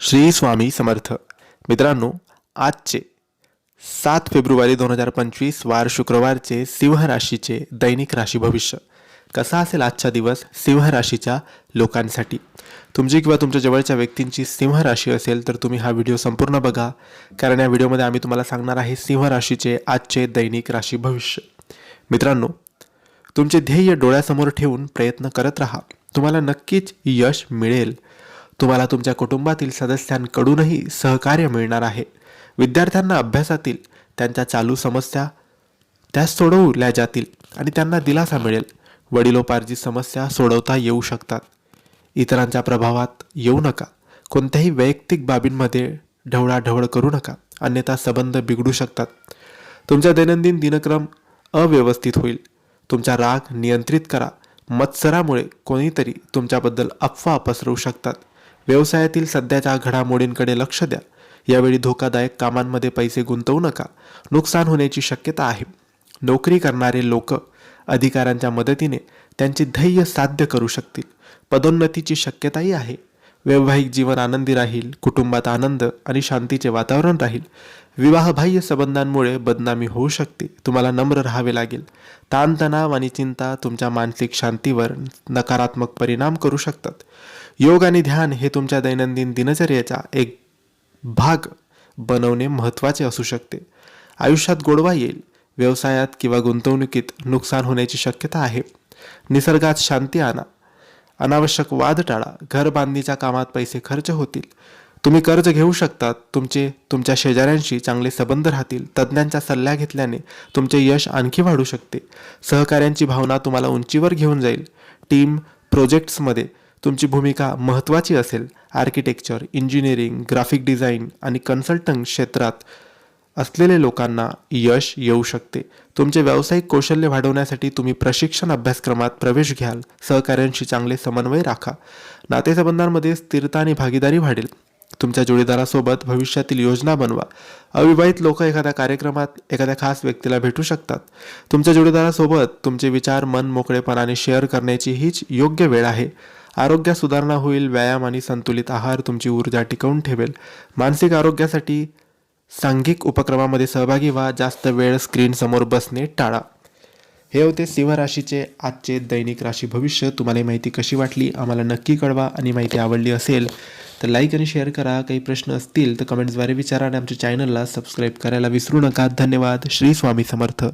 श्री स्वामी समर्थ. मित्रांनो आजचे सात फेब्रुवारी दोन हजार पंचवीस वार शुक्रवारचे सिंह राशीचे दैनिक राशी भविष्य. कसा असेल आजचा दिवस सिंह राशीच्या लोकांसाठी? तुमची किंवा तुमच्या जवळच्या व्यक्तींची सिंह राशी असेल तर तुम्ही हा व्हिडिओ संपूर्ण बघा कारण या व्हिडिओमध्ये आम्ही तुम्हाला सांगणार आहे सिंह राशीचे आजचे दैनिक राशी भविष्य. मित्रांनो तुमचे ध्येय डोळ्यासमोर ठेवून प्रयत्न करत राहा. तुम्हाला नक्कीच यश मिळेल. तुम्हाला तुमच्या कुटुंबातील सदस्यांकडूनही सहकार्य मिळणार आहे. विद्यार्थ्यांना अभ्यासातील त्यांच्या चालू समस्या त्या सोडवल्या जातील आणि त्यांना दिलासा मिळेल. वडिलोपार्जित समस्या सोडवता येऊ शकतात. इतरांच्या प्रभावात येऊ नका. कोणत्याही वैयक्तिक बाबींमध्ये ढवळाढवळ करू नका. अन्यथा संबंध बिघडू शकतात. तुमचा दैनंदिन दिनक्रम अव्यवस्थित होईल. तुमचा राग नियंत्रित करा. मत्सरामुळे कोणीतरी तुमच्याबद्दल अफवा पसरवू शकतात. व्यवसायातील सध्याच्या घडामोडींकडे लक्ष द्या. यावेळी धोकादायक कामांमध्ये पैसे गुंतवू नका. नुकसान होण्याची शक्यता आहे. नोकरी करणारे लोक अधिकाऱ्यांच्या मदतीने त्यांचे ध्येय साध्य करू शकतील. पदोन्नतीची शक्यताही आहे. वैवाहिक जीवन आनंदी राहील कुटुंबात आनंद आणि शांतीचे वातावरण राहील. विवाहबाह्य संबंधांमुळे बदनामी होऊ शकते. तुम्हाला नम्र राहावे लागेल. ताणतणाव आणि चिंता तुमच्या मानसिक शांतीवर नकारात्मक परिणाम करू शकतात. योग आणि ध्यान हे तुमच्या दैनंदिन दिनचर्येचा एक भाग बनवणे महत्त्वाचे असू शकते. आयुष्यात गोडवा येईल व्यवसायात किंवा गुंतवणुकीत नुकसान होण्याची शक्यता आहे. निसर्गात शांती आणा. अनावश्यक वाद टाळा. घरबांधणीच्या कामात पैसे खर्च होतील. तुम्ही कर्ज घेऊ शकतात. तुमचे तुमच्या शेजाऱ्यांशी चांगले संबंध राहतील. तज्ज्ञांचा सल्ला घेतल्याने तुमचे यश आणखी वाढू शकते. सहकाऱ्यांची भावना तुम्हाला उंचीवर घेऊन जाईल. टीम प्रोजेक्ट्समध्ये तुमची भूमिका महत्त्वाची असेल. आर्किटेक्चर इंजिनिअरिंग ग्राफिक डिझाईन आणि कन्सल्टंट क्षेत्रात असलेले लोकांना यश येऊ शकते. तुमचे व्यावसायिक कौशल्य वाढवण्यासाठी तुम्ही प्रशिक्षण अभ्यासक्रमात प्रवेश घ्याल. सहकाऱ्यांशी चांगले समन्वय राखा. नातेसंबंधांमध्ये स्थिरता आणि भागीदारी वाढेल. तुमच्या जोडीदारासोबत भविष्यातील योजना बनवा. अविवाहित लोक एखाद्या कार्यक्रमात एखाद्या खास व्यक्तीला भेटू शकतात. तुमच्या जोडीदारासोबत तुमचे विचार मन मोकळेपणाने शेअर करण्याची हीच योग्य वेळ आहे. आरोग्यात सुधारणा होईल व्यायाम आणि संतुलित आहार तुमची ऊर्जा टिकवून ठेवेल. मानसिक आरोग्यासाठी सांघिक उपक्रमामध्ये सहभागी व्हा जास्त वेळ स्क्रीनसमोर बसणे टाळा. हे होते सिंहराशीचे आजचे दैनिक राशी भविष्य. तुम्हाला माहिती कशी वाटली आम्हाला नक्की कळवा. आणि माहिती आवडली असेल तर लाईक आणि शेअर करा. काही प्रश्न असतील तर कमेंट्सद्वारे विचारा. आणि आमच्या चॅनलला सबस्क्राईब करायला विसरू नका. धन्यवाद. श्री स्वामी समर्थ.